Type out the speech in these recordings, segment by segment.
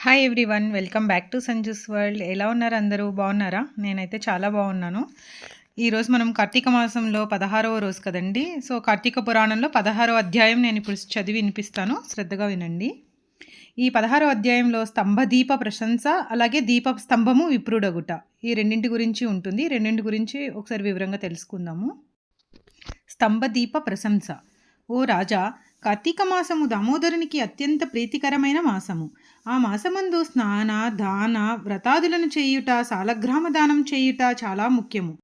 Hi everyone welcome back to Sanju's world ఎలా ఉన్నారు అందరూ? బాగున్నారా? నేనైతే చాలా బాగున్నాను. ఈరోజు మనం కార్తీక మాసంలో పదహారవ రోజు కదండి? సో కార్తీక పురాణంలో పదహారవ అధ్యాయం నేను ఇప్పుడు చదివి వినిపిస్తాను. శ్రద్ధగా వినండి. ఈ పదహారవ అధ్యాయంలో స్తంభదీప ప్రశంస అలాగే దీప స్తంభము విప్రుడగుట. ఈ రెండింటి గురించి ఉంటుంది. రెండింటి గురించి ఒకసారి వివరంగా తెలుసుకుందాము. స్తంభదీప ప్రశంస. ఓ రాజా కార్తీక మాసము దామోదరునికి అత్యంత ప్రీతికరమైన మాసము. ఆ మాసమందు స్నాన దాన వ్రతాదులను చేయుట సాలగ్రామ దానం చేయుట చాలా ముఖ్యము.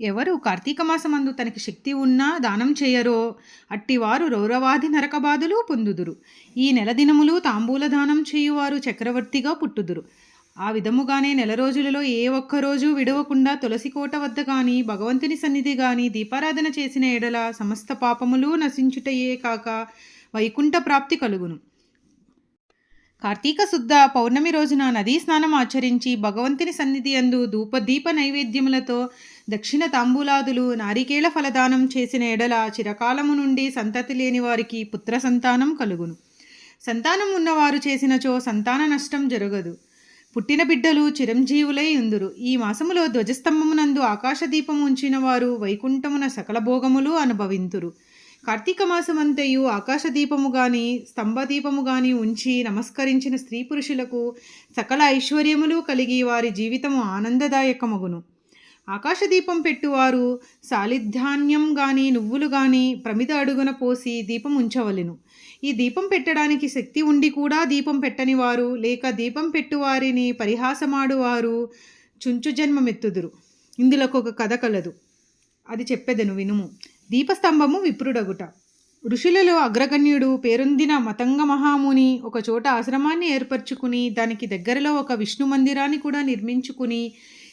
ఎవరు కార్తీక మాసమందు తనకి శక్తి ఉన్నా దానం చేయరో అట్టివారు రౌరవాది నరకబాదులు పొందుదురు. ఈ నెల దినములు తాంబూల దానం చేయువారు చక్రవర్తిగా పుట్టుదురు. ఆ విధముగానే నెల రోజులలో ఏ ఒక్క రోజు విడవకుండా తులసికోట వద్ద గాని భగవంతుని సన్నిధి గాని దీపారాధన చేసిన ఎడల సమస్త పాపములు నశించుటయే కాక వైకుంఠ ప్రాప్తి కలుగును. కార్తీక శుద్ధ పౌర్ణమి రోజున నదీ స్నానం ఆచరించి భగవంతుని సన్నిధి అందు ధూపదీప నైవేద్యములతో దక్షిణ తాంబూలాదులు నారికేళ ఫలదానం చేసిన ఎడల చిరకాలము నుండి సంతతి లేని వారికి పుత్ర సంతానం కలుగును. సంతానం ఉన్నవారు చేసినచో సంతాన నష్టం జరగదు. పుట్టిన బిడ్డలు చిరంజీవులై ఉందురు. ఈ మాసములో ధ్వజస్తంభమునందు ఆకాశదీపము ఉంచిన వారు వైకుంఠమున సకల భోగములు అనుభవింతురు. కార్తీక మాసమంతయు ఆకాశదీపము గాని స్తంభదీపము గాని ఉంచి నమస్కరించిన స్త్రీ పురుషులకు సకల ఐశ్వర్యములు కలిగి వారి జీవితము ఆనందదాయకమగును. ఆకాశదీపం పెట్టువారు సాలిధాన్యం గాని నువ్వులు గాని ప్రమిద అడుగున పోసి దీపం ఉంచవలెను. ఈ దీపం పెట్టడానికి శక్తి ఉండి కూడా దీపం పెట్టని వారు లేక దీపం పెట్టువారిని పరిహాసమాడువారు చుంచు జన్మమెత్తుదురు. ఇందులోకి ఒక కథ కలదు. అది చెప్పెదను వినుము. దీపస్తంభము విప్రుడగుట. ఋషులలో అగ్రగణ్యుడు పేరొందిన మతంగ మహాముని ఒక చోట ఆశ్రమాన్ని ఏర్పరచుకుని దానికి దగ్గరలో ఒక విష్ణు మందిరాన్ని కూడా నిర్మించుకుని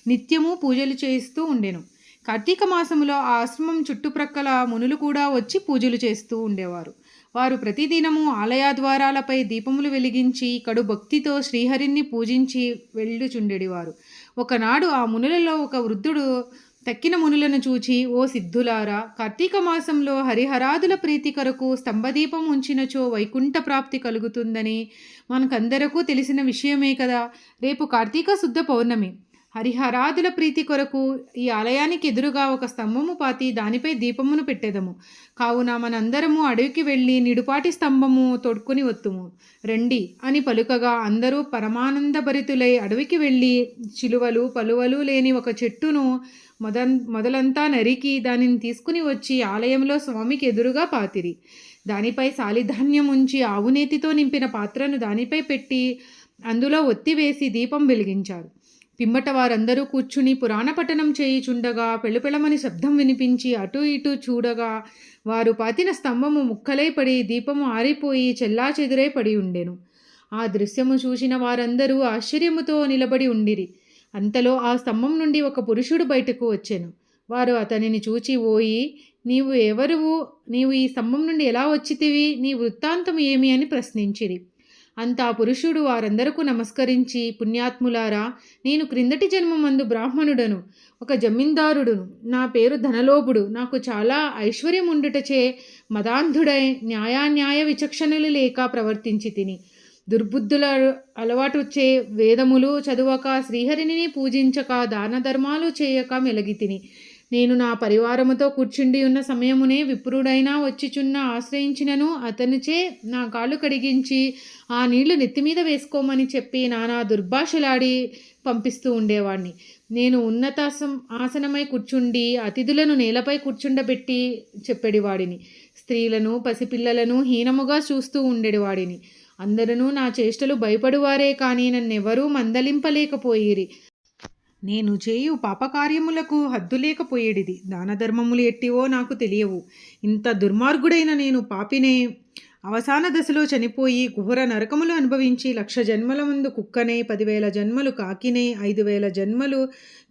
నిత్యము పూజలు చేస్తూ ఉండెను. కార్తీక మాసములో ఆ ఆశ్రమం చుట్టుప్రక్కల మునులు కూడా వచ్చి పూజలు చేస్తూ ఉండేవారు. వారు ప్రతిదినము ఆలయ ద్వారాలపై దీపములు వెలిగించి కడు భక్తితో శ్రీహరిని పూజించి వెళ్ళుచుండెడివారు. ఒకనాడు ఆ మునులలో ఒక వృద్ధుడు తక్కిన మునులను చూచి ఓ సిద్ధులారా కార్తీక మాసంలో హరిహరాదుల ప్రీతి కొరకు స్తంభదీపం ఉంచినచో వైకుంఠ ప్రాప్తి కలుగుతుందని మనకందరకు తెలిసిన విషయమే కదా. రేపు కార్తీక శుద్ధ పౌర్ణమి. హరిహరాదుల ప్రీతి కొరకు ఈ ఆలయానికి ఎదురుగా ఒక స్తంభము పాతి దానిపై దీపమును పెట్టెదము. కావున మనందరము అడవికి వెళ్ళి నిడుపాటి స్తంభము తొడుక్కుని వత్తుము. రండి అని పలుకగా అందరూ పరమానందభరితులై అడవికి వెళ్ళి చిలువలు పలువలు లేని ఒక చెట్టును మొదన్ మొదలంతా నరికి దానిని తీసుకుని వచ్చి ఆలయంలో స్వామికి ఎదురుగా పాతిరి. దానిపై సాలిధాన్యం ఉంచి ఆవునేతితో నింపిన పాత్రను దానిపై పెట్టి అందులో ఒత్తివేసి దీపం వెలిగించారు. పిమ్మట వారందరూ కూర్చుని పురాణపట్టణం చేయిచుండగా పెళ్ళపెళమని శబ్దం వినిపించి అటు ఇటు చూడగా వారు పాతిన స్తంభము ముక్కలై పడి దీపము ఆరిపోయి చెల్లా చెదురై పడి ఉండెను. ఆ దృశ్యము చూసిన వారందరూ ఆశ్చర్యముతో నిలబడి ఉండిరి. అంతలో ఆ స్తంభం నుండి ఒక పురుషుడు బయటకు వచ్చెను. వారు అతనిని చూచి ఓయి నీవు ఎవరువు? నీవు ఈ స్తంభం నుండి ఎలా వచ్చితివి? నీ వృత్తాంతం ఏమి? అని ప్రశ్నించిరి. అంత ఆ పురుషుడు వారందరకు నమస్కరించి పుణ్యాత్ములారా నేను క్రిందటి జన్మమందు బ్రాహ్మణుడను ఒక జమీందారుడును. నా పేరు ధనలోపుడు నాకు చాలా ఐశ్వర్యం ఉండుటచే మదాంధుడై న్యాయాన్యాయ విచక్షణలు లేక ప్రవర్తించి తిని. దుర్బుద్ధుల అలవాటు చే వేదములు చదువక శ్రీహరిని పూజించక దాన ధర్మాలు చేయక మెలగి తిని. నేను నా పరివారముతో కూర్చుండి ఉన్న సమయమునే విప్రుడైనా వచ్చిచున్న ఆశ్రయించినను అతనిచే నా కాళ్ళు కడిగించి ఆ నీళ్ళు నెత్తిమీద వేసుకోమని చెప్పి నానా దుర్భాషలాడి పంపిస్తూ ఉండేవాడిని నేను ఉన్నతాసం ఆసనమై కూర్చుండి అతిథులను నేలపై కూర్చుండబెట్టి చెప్పేడివాడిని స్త్రీలను పసిపిల్లలను హీనముగా చూస్తూ ఉండేవాడిని అందరూ నా చేష్టలు భయపడువారే కానీ నన్నెవరూ మందలింపలేకపోయిరి. నేను చేయు పాపకార్యములకు హద్దు లేకపోయేడిది. దానధర్మములు ఎట్టివో నాకు తెలియవు. ఇంత దుర్మార్గుడైన నేను పాపినే. అవసాన దశలో చనిపోయి ఘోర నరకములు అనుభవించి లక్ష జన్మల ముందు కుక్కనే పదివేల జన్మలు కాకినే ఐదు వేల జన్మలు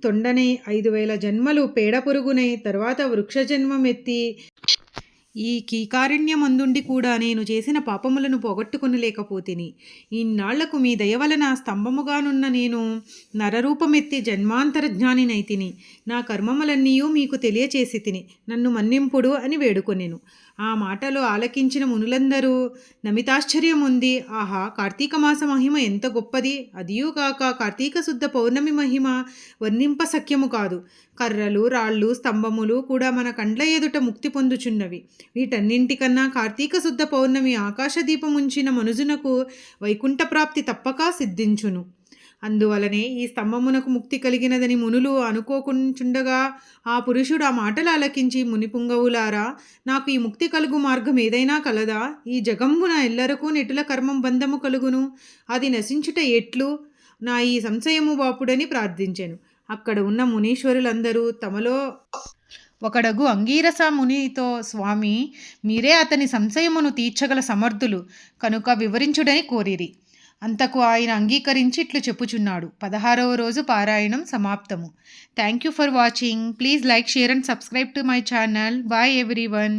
తొండనే ఐదు వేల జన్మలు పేడ పురుగునే తర్వాత వృక్ష జన్మమెత్తి ఈ కీకారణ్యమందుండి కూడా నేను చేసిన పాపములను పోగొట్టుకొనలేకపోతిని. ఇన్నాళ్ళకు మీ దయ వలన స్తంభముగానున్న నేను నరరూపమెత్తి జన్మాంతర జ్ఞానినైతిని నా కర్మములన్నీయూ మీకు తెలియచేసి తిని నన్ను మన్నింపుడు అని వేడుకొనెను. ఆ మాటలు ఆలకించిన మునులందరూ నమితాశ్చర్యం ఉంది ఆహా కార్తీక మాస మహిమ ఎంత గొప్పది. అదియూ కాక కార్తీక శుద్ధ పౌర్ణమి మహిమ వర్ణింప సఖ్యము కాదు. కర్రలు రాళ్ళు స్తంభములు కూడా మన కండ్ల ఎదుట ముక్తి పొందుచున్నవి. వీటన్నింటికన్నా కార్తీక శుద్ధ పౌర్ణమి ఆకాశదీపముంచిన మనుజునకు వైకుంఠ ప్రాప్తి తప్పక సిద్ధించును. అందువలనే ఈ స్తంభమునకు ముక్తి కలిగినదని మునులు అనుకోకుంచుండగా ఆ పురుషుడు ఆ మాటలు ఆలకించి మునిపుంగవులారా నాకు ఈ ముక్తి కలుగు మార్గం ఏదైనా కలదా? ఈ జగంబున ఎల్లరకు నెటుల కర్మం బంధము కలుగును. అది నశించుట ఎట్లు? నా ఈ సంశయము బాపుడని ప్రార్థించాను. అక్కడ ఉన్న మునీశ్వరులందరూ తమలో ఒకడగు అంగీరస మునితో స్వామి మీరే అతని సంశయమును తీర్చగల సమర్థులు. కనుక వివరించుడని కోరిరి. అంతకు ఆయన అంగీకరించి ఇట్లు చెప్పుచున్నాడు. పదహారవ రోజు పారాయణం సమాప్తము. Thank you for watching please like share and subscribe to my channel bye everyone